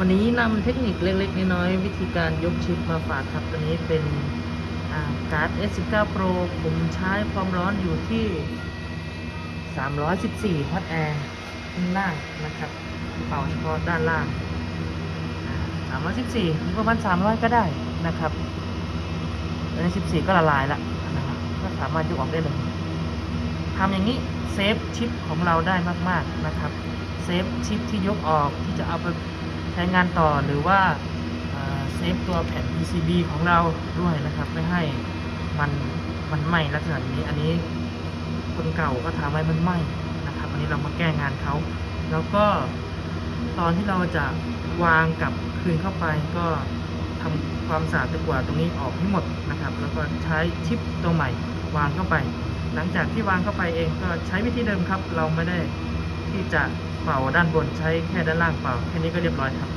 วันนี้นำเทคนิคเล็กๆ น้อยๆ วิธีการยกชิปมาฝากครับ ตัวนี้เป็นการ์ด S19 Pro ผมใช้ความร้อนอยู่ที่ 314พัดแอร์ข้างล่างนะครับเป่าเฉพาะด้านล่างอ่า314หรือประมาณ300 ก็ได้นะครับอันนี้14 ก็ละลายละนะครับก็สามารถยกออกได้เลยทำอย่างนี้เซฟชิปของเราได้มากๆนะครับ เซฟชิปที่ยกออกที่จะเอาไป ช้งานต่อหรือว่าเซฟตัวแผ่น PCB ของเราด้วยนะครับไม่ให้มันมันไหม้ลักษณะนี้อันนี้คนเก่าก็ทำไว้มันไหม้นะครับอันนี้เรามาแก้งานเขาแล้วก็ตอนที่เราจะวางกลับคืนเข้าไปก็ทำความสะอาดตะกวาดตรงนี้ออกให้หมดนะครับ แล้วก็ใช้ชิปตัวใหม่วางเข้าไป หลังจากที่วางเข้าไปเองก็ใช้วิธีเดิมครับ เราไม่ได้ ที่จะเป่าด้านบนใช้แค่ด้านล่างเป่าแค่นี้ก็เรียบร้อยครับ